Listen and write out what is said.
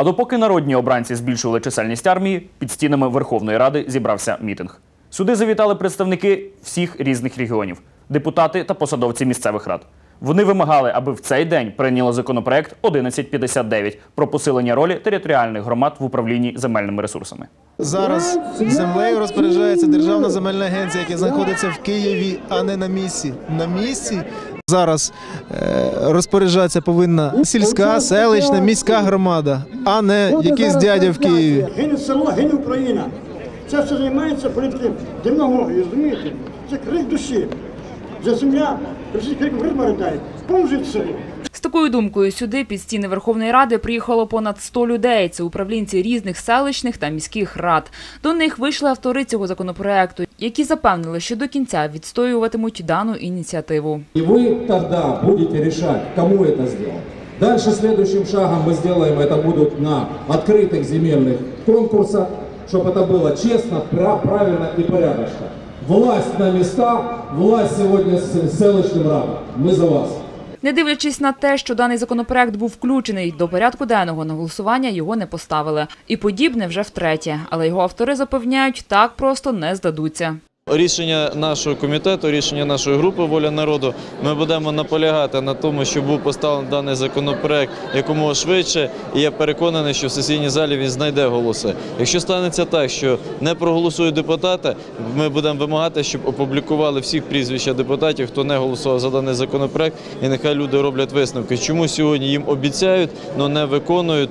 А допоки народні обранці збільшували чисельність армії, під стінами Верховної Ради зібрався мітинг. Сюди завітали представники всіх різних регіонів, депутати та посадовці місцевих рад. Вони вимагали, аби в цей день прийняли законопроект 1159 про посилення ролі територіальних громад в управлінні земельними ресурсами. Зараз землею розпоряджається Державна земельна агенція, яка знаходиться в Києві, а не на місці. На місці зараз е, розпоряджатися повинна сільська, селищна, міська громада, а не якийсь дядя в Києві. Гине село, гине Україна. Це все займається політикою демагогією, розумієте? Це крик душі. За земля, російський крик вирмаритає. Поможіть село. З такою думкою сюди під стіни Верховної Ради приїхало понад 100 людей. Це управлінці різних селищних та міських рад. До них вийшли автори цього законопроекту, які запевнили, що до кінця відстоюватимуть дану ініціативу. И вы тогда будете решать, кому это сделать. Дальше следующим шагом мы сделаем это будут на открытых земельных конкурсах, чтобы это было честно, пра- правильно и порядочно. Власть на места, власть сегодня с селищным радом. Мы за вас. Не дивлячись на те, що даний законопроект був включений до порядку денного на голосування, його не поставили. І подібне вже втретє. Але його автори запевняють, так просто не здадуться. Рішення нашого комітету, рішення нашої групи Воля народу. Ми будемо наполягати на тому, щоб був поставлений даний законопроект якомога швидше. І я переконаний, що в сесійній залі він знайде голоси. Якщо станеться так, що не проголосують депутати, ми будемо вимагати, щоб опублікували всіх прізвища депутатів, хто не голосував за даний законопроект, і нехай люди роблять висновки. Чому сьогодні їм обіцяють, але не виконують.